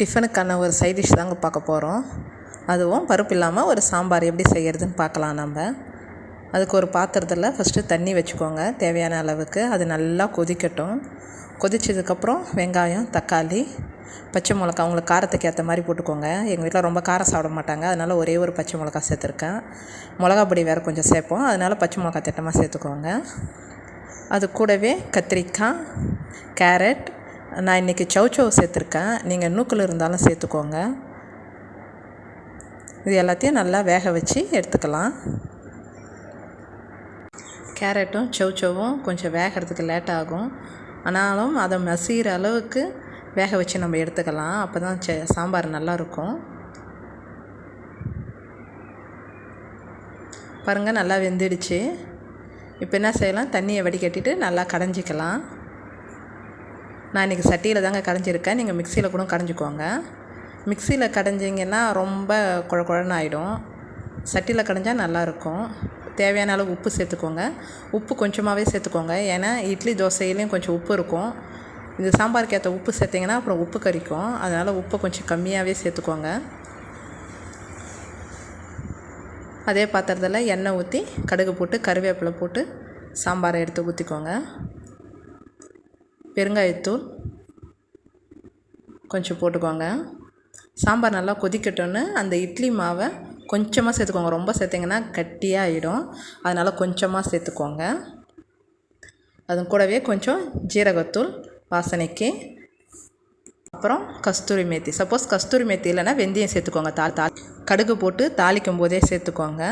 டிஃபனுக்கான ஒரு side dish தாங்க பார்க்க போகிறோம் அதுவும் பருப்பு இல்லாமல் ஒரு சாம்பார் எப்படி செய்கிறதுன்னு பார்க்கலாம் நம்ம. அதுக்கு ஒரு பாத்திரத்தில் ஃபஸ்ட்டு தண்ணி வச்சுக்கோங்க. தேவையான அளவுக்கு. அது நல்லா கொதிக்கட்டும். கொதிச்சதுக்கப்புறம் வெங்காயம் தக்காளி பச்சை மிளகா உங்களுக்கு காரத்துக்கு ஏற்ற மாதிரி போட்டுக்கோங்க. எங்கள் வீட்டில் ரொம்ப காரம் சாப்பிட மாட்டாங்க. அதனால் ஒரே ஒரு பச்சை மிளகா சேர்த்துருக்கேன். மிளகா பொடி வேறு கொஞ்சம் சேர்ப்போம். அதனால் பச்சை மிளகா திட்டமாக சேர்த்துக்கோங்க. அது கூடவே கத்திரிக்காய் கேரட் நான் இன்றைக்கி சௌச்சௌ சேர்த்துருக்கேன். நீங்கள் நூக்கில் இருந்தாலும் சேர்த்துக்கோங்க. இது எல்லாத்தையும் நல்லா வேக வச்சு எடுத்துக்கலாம். கேரட்டும் சௌச்சௌவும் கொஞ்சம் வேகிறதுக்கு லேட் ஆகும். ஆனாலும் அதை மசிகிற அளவுக்கு வேக வச்சு நம்ம எடுத்துக்கலாம். அப்போ தான் சாம்பார் நல்லாயிருக்கும். பாருங்கள் நல்லா வெந்துடுச்சு. இப்போ என்ன செய்யலாம்? தண்ணியை வடிகட்டிட்டு நல்லா கடைஞ்சிக்கலாம். நான் இன்றைக்கி சட்டியில் தாங்க கடைஞ்சிருக்கேன். நீங்கள் மிக்சியில் கூட கடைஞ்சிக்கோங்க. மிக்சியில் கடைஞ்சிங்கன்னா ரொம்ப குழ குழன்னு ஆகிடும் சட்டியில் கடைஞ்சால் நல்லாயிருக்கும் தேவையான அளவு உப்பு சேர்த்துக்கோங்க. உப்பு கொஞ்சமாகவே சேர்த்துக்கோங்க. ஏன்னா இட்லி தோசையிலையும் கொஞ்சம் உப்பு இருக்கும். இந்த சாம்பாருக்கு ஏற்ற உப்பு சேர்த்திங்கன்னா அப்புறம் உப்பு கறிக்கும் அதனால் உப்பை கொஞ்சம் கம்மியாகவே சேர்த்துக்கோங்க. அதே பாத்திரத்தில் எண்ணெய் ஊற்றி கடுகு போட்டு கருவேப்பிலை போட்டு சாம்பாரை எடுத்து ஊற்றிக்கோங்க பெருங்காயத்தூள் கொஞ்சம் போட்டுக்கோங்க. சாம்பார் நல்லா கொதிக்கட்டும்னு அந்த இட்லி மாவை கொஞ்சமாக சேர்த்துக்கோங்க. ரொம்ப சேர்த்திங்கன்னா கட்டியாக ஆகிடும் அதனால் கொஞ்சமாக சேர்த்துக்கோங்க. அது கூடவே கொஞ்சம் ஜீரகத்தூள் வாசனைக்கு அப்புறம் கஸ்தூரி மேத்தி. சப்போஸ் கஸ்தூரி மேத்தி இல்லைன்னா வெந்தயம் சேர்த்துக்கோங்க. தா தா கடுகு போட்டு தாளிக்கும் போதே சேர்த்துக்கோங்க.